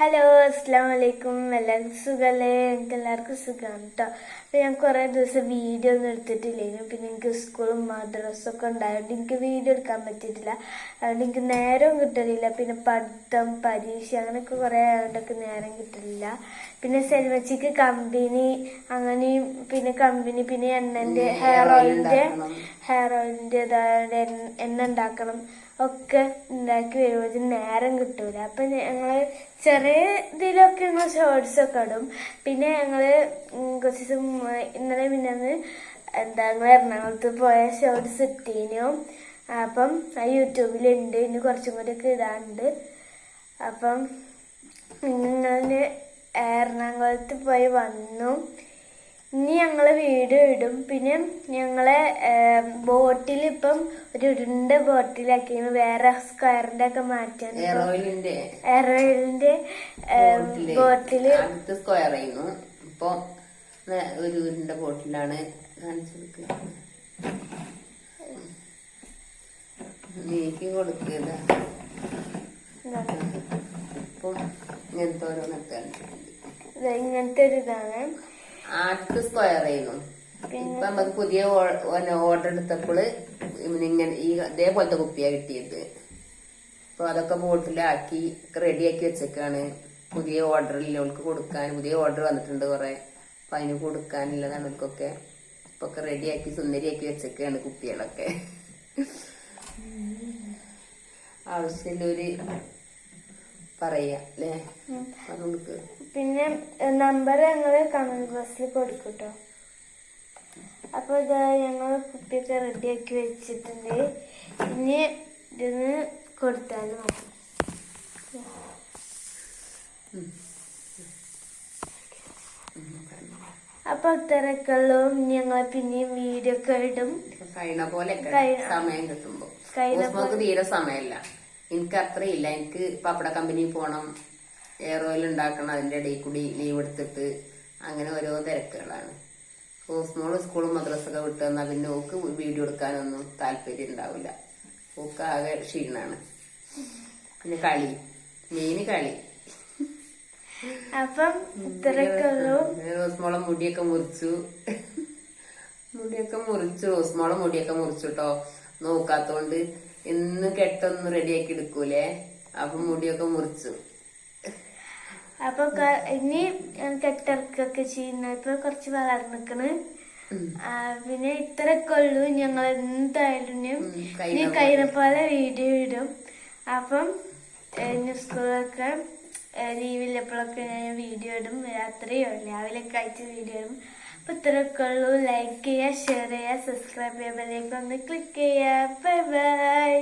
Hello അസ്സാം വലൈക്കും എല്ലാവർക്കും സുഖമല്ലേ എനിക്ക് എല്ലാവർക്കും സുഖമാണ് കേട്ടോ അപ്പോൾ ഞാൻ കുറേ ദിവസം വീഡിയോ ഒന്നും എടുത്തിട്ടില്ലായിരുന്നു പിന്നെ എനിക്ക് സ്കൂളും മദ്രസൊക്കെ ഉണ്ടായതുകൊണ്ട് എനിക്ക് വീഡിയോ എടുക്കാൻ പറ്റിയിട്ടില്ല. അതുകൊണ്ട് എനിക്ക് നേരം കിട്ടലില്ല. പിന്നെ പഠിത്തം പരീക്ഷ അങ്ങനെയൊക്കെ കുറേ ആയതുകൊണ്ടൊക്കെ നേരം കിട്ടലില്ല. പിന്നെ സെൽവച്ചിക്ക് കമ്പനി അങ്ങനെയും പിന്നെ കമ്പനി പിന്നെ എണ്ണന്റെ ഹെയർ ഓയിലിന്റെ ഹെയർ ഓയിലിന്റെതായ എണ്ണ ഉണ്ടാക്കണം ഒക്കെ ഉണ്ടാക്കി വരുമ്പോൾ നേരം കിട്ടൂല. അപ്പം ഞങ്ങൾ ചെറിയ ഇതിലൊക്കെ ഞങ്ങൾ ഷോർട്സ് ഒക്കെ ഇടും. പിന്നെ ഞങ്ങൾ കുറച്ച് ദിവസം ഇന്നലെ പിന്നെ എന്താ ഞങ്ങൾ എറണാകുളത്ത് പോയ ഷോർട്സ് ഇട്ടീനു. അപ്പം ആ യൂട്യൂബിലുണ്ട്. ഇനി കുറച്ചും കൂടി ഒക്കെ ഇടാണ്ട്. അപ്പം നിങ്ങൾ എറണാകുളത്ത് പോയി വന്നു. ഇനി ഞങ്ങൾ വീഡിയോ ഇടും. പിന്നെ ഞങ്ങളെ ബോട്ടിൽ ഇപ്പം ഒരു ഉരുണ്ട ബോട്ടിലാക്കി. വേറെ സ്ക്വയറിന്റെ ഒക്കെ മാറ്റാൻ എറോയിലിന്റെ. ബോട്ടിൽ. സ്ക്വയർ ചെയ്യുന്നു. ഇപ്പൊ ഒരു ഉരുണ്ട ബോട്ടിലാണ് കാണിച്ചു കൊടുക്കുക നീക്കി കൊടുക്കുക ഇപ്പം ഇങ്ങനത്തെ ഓരോന്നൊക്കെ ഇങ്ങനത്തെ ഒരു ഇതാണ്. ആദ്യത്തെ സ്ക്വയർ ചെയ്യുന്നു? ഇപ്പൊ നമുക്ക് പുതിയ ഓർഡർ എടുത്തപ്പോൾ ഇങ്ങനെ ഈ ഇതേപോലത്തെ കുപ്പിയാ കിട്ടിയത്. അപ്പൊ അതൊക്കെ ബോട്ടിലാക്കി റെഡിയാക്കി വെച്ചേക്കാണ്. പുതിയ ഓർഡറിൽ അവൾക്ക് കൊടുക്കാൻ. പുതിയ ഓർഡർ വന്നിട്ടുണ്ട് കുറെ. അപ്പൊ അതിന് കൊടുക്കാനുള്ളതാണ് അവർക്കൊക്കെ ഇപ്പൊ ഒക്കെ റെഡിയാക്കി സുന്ദരിയാക്കി വെച്ചേക്കാണ് കുപ്പികളൊക്കെ. ആവശ്യമുള്ളൊരു പറയാ അല്ലേ? പിന്നെ നമ്പർ ഞങ്ങൾ കമന്റ് ബോക്സിൽ കൊടുക്കട്ടോ. കേട്ടോ അപ്പൊ ഇതാ ഞങ്ങൾ കുപ്പിയൊക്കെ റെഡിയാക്കി വെച്ചിട്ടുണ്ട്. ഇനി ഇതിന് കൊടുത്താൽ അപ്പൊ ഇത്രയൊക്കെ ഉള്ളൂ. ഞങ്ങൾ പിന്നെയും വീഡിയോ ഒക്കെ ഇടും. കഴിയണ പോലെ സമയം കിട്ടുമ്പോ. തീരെ സമയമില്ല. എനിക്ക് അത്രയില്ല എനിക്ക് പപ്പട കമ്പനി പോകണം എയർ ഓയിൽ ഉണ്ടാക്കണം അതിന്റെ ഇടയിൽ കൂടി ലീവ് എടുത്തിട്ട് അങ്ങനെ ഓരോ തിരക്കുകളാണ്. ഓസ്മോൾ സ്കൂളും മദ്രസൊക്കെ വിട്ട് തന്നാൽ പിന്നെ ഓക്ക് വീഡിയോ എടുക്കാനൊന്നും താല്പര്യം ഉണ്ടാവില്ല. ഓക്ക് ആകെ ക്ഷീണാണ്. പിന്നെ കളി മെയിന് കളി. അപ്പം റോസ്മോളെ മുടിയൊക്കെ മുറിച്ചു. മുടിയൊക്കെ മുറിച്ചു റോസ്മോളെ മുടിയൊക്കെ മുറിച്ചു കേട്ടോ നോക്കാത്തോണ്ട് ഇന്ന് കെട്ടൊന്ന് റെഡിയാക്കി എടുക്കൂലേ? അപ്പൊ മുടിയൊക്കെ മുറിച്ചു. അപ്പൊ ഇനി കെട്ടിറക്കൊക്കെ ചെയ്യുന്ന. ഇപ്പൊ കുറച്ച് വളർന്നിക്കണ് പിന്നെ ഇത്രയൊക്കെ ഉള്ളൂ. ഞങ്ങൾ എന്തായാലും ഇനി പോലെ വീഡിയോ ഇടും. അപ്പം ഇനി സ്കൂളൊക്കെ ലീവില്ലപ്പോഴൊക്കെ ഞാൻ വീഡിയോ ഇടും. രാത്രിയോ രാവിലെ ഒക്കെ കഴിച്ച് വീഡിയോ ഇടും. അപ്പൊ ഇത്രയൊക്കെ ഉള്ളൂ ലൈക്ക് ചെയ്യുക ഷെയർ ചെയ്യുക. സബ്സ്ക്രൈബ് ചെയ്യുക ബെല്ലേക്ക് ക്ലിക്ക് ചെയ്യുക. Bye bye